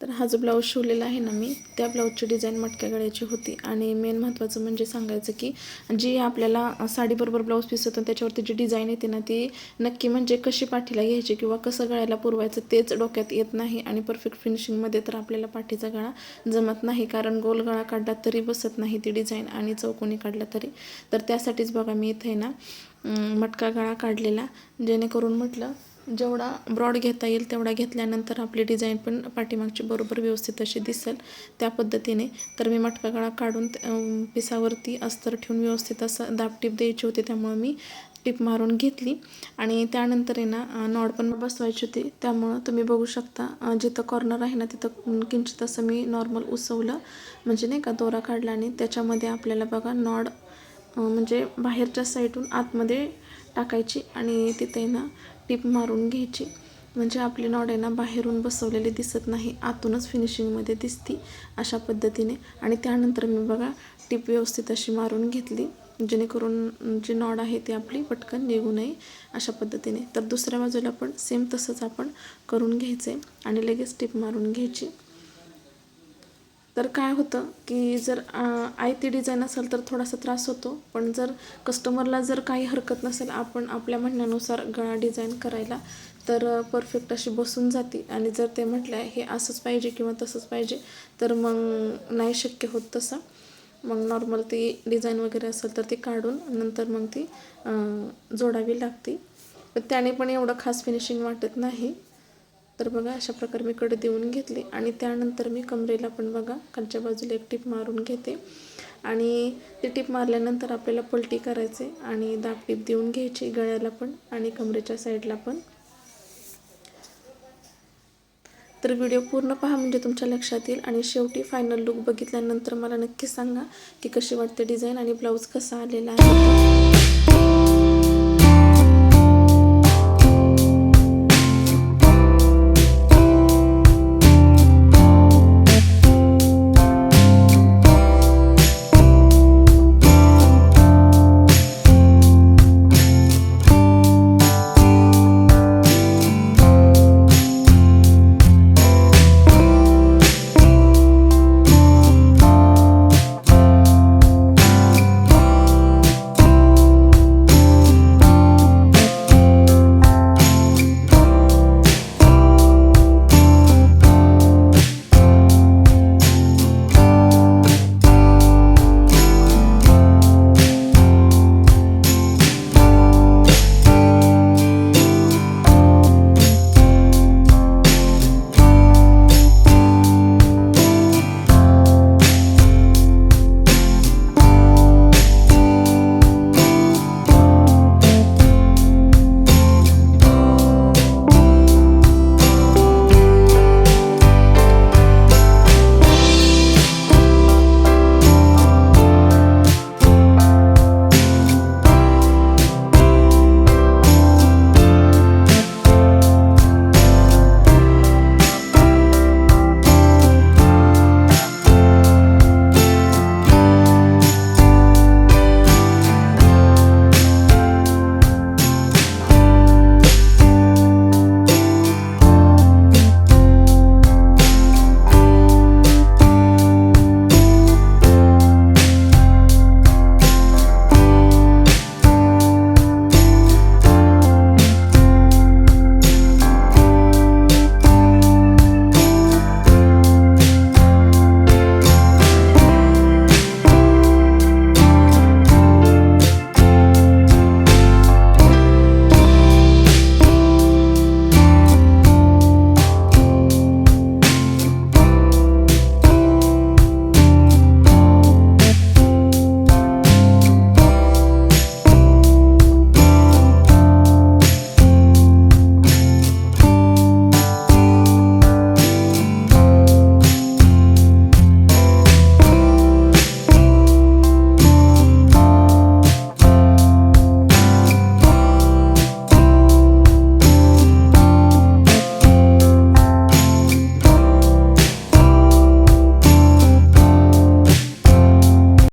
तर हा जो ब्लाऊज शिवलेला आहे ना मी त्या ब्लाऊजची डिझाईन मटक्या गळ्याची होती. आणि मेन महत्त्वाचं म्हणजे सांगायचं की जी आपल्याला साडीबरोबर ब्लाऊज पीस होतं त्याच्यावरती जी डिझाईन येते ना ती नक्की म्हणजे कशी पाठीला घ्यायची किंवा कसं गळ्याला पुरवायचं तेच डोक्यात येत नाही आणि परफेक्ट फिनिशिंगमध्ये तर आपल्याला पाठीचा गळा जमत नाही. कारण गोल गळा काढला तरी बसत नाही ती डिझाईन आणि चौकोनी काढला तरी. तर त्यासाठीच बघा मी इथे ना मटका गळा काढलेला. जेणेकरून म्हटलं जेवढा ब्रॉड घेता येईल तेवढा घेतल्यानंतर आपली डिझाईन पण पाठीमागची बरोबर व्यवस्थित अशी दिसेल. त्या पद्धतीने. तर मी मटका गळा काढून पिसावरती अस्तर ठेवून व्यवस्थित असं दाबटीप द्यायची होती त्यामुळे मी टिप मारून घेतली. आणि त्यानंतर आहे ना नॉड पण बसवायची होती. त्यामुळं तुम्ही बघू शकता जिथं कॉर्नर आहे ना तिथं किंचित असं मी नॉर्मल उसवलं. म्हणजे नाही का दोरा काढला आणि त्याच्यामध्ये आपल्याला बघा नॉड म्हणजे बाहेरच्या साईडून आतमध्ये टाकायची आणि तिथे ना टीप मारून घ्यायची. म्हणजे आपली नॉड आहे ना बाहेरून बसवलेली दिसत नाही. आतूनच फिनिशिंगमध्ये दिसती अशा पद्धतीने. आणि त्यानंतर मी बघा टीप व्यवस्थित अशी मारून घेतली. जेणेकरून जी नॉड आहे ती आपली पटकन निघू नये अशा पद्धतीने. तर दुसऱ्या बाजूला पण सेम तसंच आपण करून घ्यायचं आहे आणि लगेच टीप मारून घ्यायची. तर काय होतं की जर आय आयती डिझाईन असेल तर थोडासा त्रास होतो. पण जर कस्टमरला जर काही हरकत नसेल आपण आपल्या म्हणण्यानुसार गळा डिझाईन करायला तर परफेक्ट अशी बसून जाते. आणि जर ते म्हटलं हे असंच पाहिजे किंवा तसंच पाहिजे तर मग नाही शक्य होत तसं. मग नॉर्मल ती डिझाईन वगैरे असेल तर ती काढून नंतर मग ती जोडावी लागते. त्याने पण एवढं खास फिनिशिंग वाटत नाही. तर बघा अशा प्रकारे मी कडे देऊन घेतले आणि त्यानंतर मी कमरेला पण बघा खालच्या बाजूला एक टीप मारून घेते. आणि ती टीप मारल्यानंतर आपल्याला पलटी करायचे आणि दाब टीप देऊन घ्यायची गळ्याला पण आणि कमरेच्या साईडला पण. तर व्हिडिओ पूर्ण पहा म्हणजे तुमच्या लक्षात येईल. आणि शेवटी फायनल लुक बघितल्यानंतर मला नक्की सांगा की कशी वाटते डिझाईन आणि ब्लाऊज कसा आलेला आहे.